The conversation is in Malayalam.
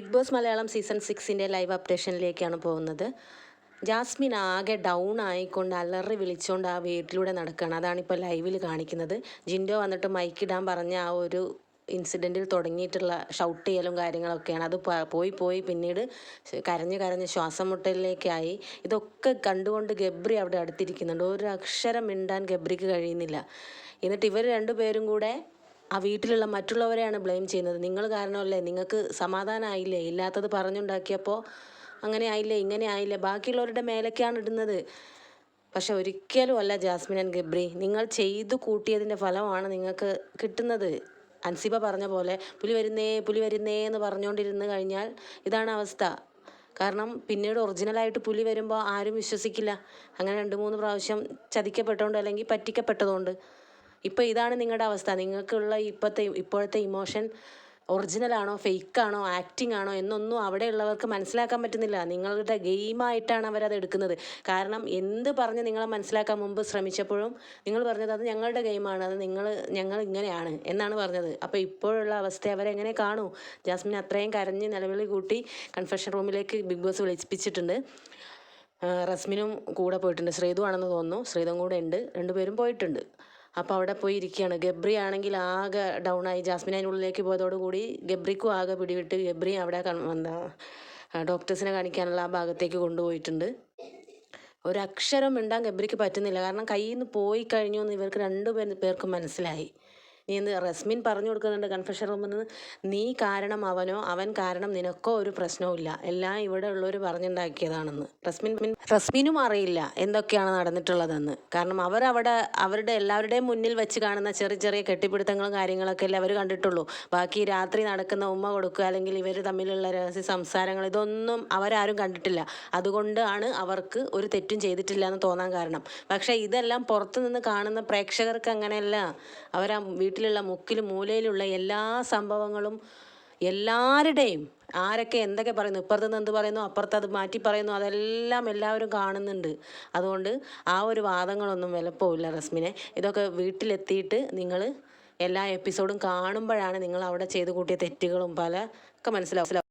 ബിഗ് ബോസ് മലയാളം സീസൺ സിക്സിന്റെ ലൈവ് അപ്ഡേഷനിലേക്കാണ് പോകുന്നത്. ജാസ്മിൻ ആകെ ഡൗൺ ആയിക്കൊണ്ട് അലറി വിളിച്ചുകൊണ്ട് ആ വീട്ടിലൂടെ നടക്കുകയാണ് അതാണിപ്പോൾ ലൈവിൽ കാണിക്കുന്നത്. ജിൻഡോ വന്നിട്ട് മൈക്കിടാൻ പറഞ്ഞ ആ ഒരു ഇൻസിഡന്റിൽ തുടങ്ങിയിട്ടുള്ള ഷൗട്ട് ചെയ്യലും കാര്യങ്ങളൊക്കെയാണ്. അത് പോയി പോയി പിന്നീട് കരഞ്ഞ് കരഞ്ഞ് ശ്വാസം മുട്ടലിലേക്കായി ഇതൊക്കെ കണ്ടുകൊണ്ട് ഗബ്രി അവിടെ അടുത്തിരിക്കുന്നുണ്ട്. ഒരു അക്ഷരം മിണ്ടാൻ ഗബ്രിക്ക് കഴിയുന്നില്ല. എന്നിട്ട് ഇവർ രണ്ടുപേരും കൂടെ ആ വീട്ടിലുള്ള മറ്റുള്ളവരെയാണ് ബ്ലെയിം ചെയ്യുന്നത്. നിങ്ങൾ കാരണമല്ലേ? നിങ്ങൾക്ക് സമാധാനമായില്ലേ ഇല്ലാത്തത് പറഞ്ഞുണ്ടാക്കിയപ്പോൾ അങ്ങനെ ആയില്ലേ? ഇങ്ങനെ ആയില്ലേ? ബാക്കിയുള്ളവരുടെ മേലൊക്കെയാണ് ഇടുന്നത്. പക്ഷെ ഒരിക്കലും അല്ല ജാസ്മിൻ ആൻഡ് ഗബ്രി. നിങ്ങൾ ചെയ്തു കൂട്ടിയതിന്റെ ഫലമാണ് നിങ്ങൾക്ക് കിട്ടുന്നത്. അൻസിബ പറഞ്ഞ പോലെ പുലി വരുന്നേ പുലി വരുന്നേ എന്ന് പറഞ്ഞുകൊണ്ടിരുന്ന് കഴിഞ്ഞാൽ ഇതാണ് അവസ്ഥ. കാരണം പിന്നീട് ഒറിജിനലായിട്ട് പുലി വരുമ്പോൾ ആരും വിശ്വസിക്കില്ല. അങ്ങനെ രണ്ട് മൂന്ന് പ്രാവശ്യം ചതിക്കപ്പെട്ടതുകൊണ്ട് അല്ലെങ്കിൽ പറ്റിക്കപ്പെട്ടതുകൊണ്ട്. ഇപ്പോൾ ഇതാണ് നിങ്ങളുടെ അവസ്ഥ. നിങ്ങൾക്കുള്ള ഇപ്പോഴത്തെ ഇപ്പോഴത്തെ ഇമോഷൻ ഒറിജിനലാണോ ആണോ ആക്ടിംഗ് ആണോ എന്നൊന്നും അവിടെയുള്ളവർക്ക് മനസ്സിലാക്കാൻ പറ്റുന്നില്ല. നിങ്ങളുടെ ഗെയിമായിട്ടാണ് അവരത് എടുക്കുന്നത്. കാരണം എന്ത് പറഞ്ഞ് നിങ്ങളെ മനസ്സിലാക്കാൻ മുമ്പ് ശ്രമിച്ചപ്പോഴും നിങ്ങൾ പറഞ്ഞത് അത് ഞങ്ങളുടെ ഗെയിമാണ് അത് നിങ്ങൾ ഞങ്ങൾ ഇങ്ങനെയാണ് എന്നാണ് പറഞ്ഞത്. അപ്പോൾ ഇപ്പോഴുള്ള അവസ്ഥ അവരെങ്ങനെ കാണൂ? ജാസ്മിൻ അത്രയും കരഞ്ഞ് നിലവിളി കൂട്ടി കൺഫെഷൻ റൂമിലേക്ക് ബിഗ് ബോസ് വിളിപ്പിച്ചിട്ടുണ്ട്. റസ്മിനും കൂടെ പോയിട്ടുണ്ട്. ശ്രീതു ആണെന്ന് തോന്നുന്നു. ശ്രീതും കൂടെ ഉണ്ട്. രണ്ടുപേരും പോയിട്ടുണ്ട്. അപ്പോൾ അവിടെ പോയി ഇരിക്കുകയാണ് ഗബ്രി ആണെങ്കിൽ ആകെ ഡൗൺ ആയി. ജാസ്മിൻ അതിനുള്ളിലേക്ക് പോയതോടുകൂടി ഗബ്രിക്കും ആകെ പിടിവിട്ട് ഗബ്രി അവിടെ വന്ന ഡോക്ടേഴ്സിനെ കാണിക്കാനുള്ള ആ ഭാഗത്തേക്ക് കൊണ്ടുപോയിട്ടുണ്ട്. ഒരക്ഷരം മിണ്ടാൻ ഗബ്രിക്ക് പറ്റുന്നില്ല. കാരണം കയ്യിൽ നിന്ന് പോയി കഴിഞ്ഞു എന്ന് ഇവർക്ക് രണ്ടു പേർ പേർക്കും മനസ്സിലായി. നീ എന്ത് റസ്മിൻ പറഞ്ഞു കൊടുക്കുന്നുണ്ട് കൺഫെഷൻ റൂമിൽ നിന്ന് നീ കാരണം അവനോ അവൻ കാരണം നിനക്കോ ഒരു പ്രശ്നവും ഇല്ല. എല്ലാം ഇവിടെ ഉള്ളവർ പറഞ്ഞുണ്ടാക്കിയതാണെന്ന്. റസ്മിൻ റസ്മിനും അറിയില്ല എന്തൊക്കെയാണ് നടന്നിട്ടുള്ളതെന്ന്. കാരണം അവർ അവരവിടെ അവരുടെ എല്ലാവരുടെയും മുന്നിൽ വെച്ച് കാണുന്ന ചെറിയ ചെറിയ കെട്ടിപ്പിടുത്തങ്ങളും കാര്യങ്ങളൊക്കെ അല്ലേ അവർ കണ്ടിട്ടുള്ളൂ. ബാക്കി രാത്രി നടക്കുന്ന ഉമ്മ കൊടുക്കുക അല്ലെങ്കിൽ ഇവർ തമ്മിലുള്ള രഹസ്യ സംസാരങ്ങൾ ഇതൊന്നും അവരാരും കണ്ടിട്ടില്ല. അതുകൊണ്ടാണ് അവർക്ക് ഒരു തെറ്റും ചെയ്തിട്ടില്ല എന്ന് തോന്നാൻ കാരണം. പക്ഷേ ഇതെല്ലാം പുറത്തു നിന്ന് കാണുന്ന പ്രേക്ഷകർക്ക് അങ്ങനെയല്ല. അവർ ആ വീട്ടിലുള്ള മുക്കിലും മൂലയിലുള്ള എല്ലാ സംഭവങ്ങളും എല്ലാവരുടെയും ആരൊക്കെ എന്തൊക്കെ പറയുന്നു ഇപ്പുറത്ത് നിന്ന് എന്ത് പറയുന്നു അപ്പുറത്ത് അത് മാറ്റി പറയുന്നു അതെല്ലാം എല്ലാവരും കാണുന്നുണ്ട്. അതുകൊണ്ട് ആ ഒരു വാദങ്ങളൊന്നും വിലപ്പോവില്ല റസ്മിനെ. ഇതൊക്കെ വീട്ടിലെത്തിയിട്ട് നിങ്ങൾ എല്ലാ എപ്പിസോഡും കാണുമ്പോഴാണ് നിങ്ങൾ അവിടെ ചെയ്ത് കൂട്ടിയ തെറ്റുകളും പല ഒക്കെ മനസ്സിലാവും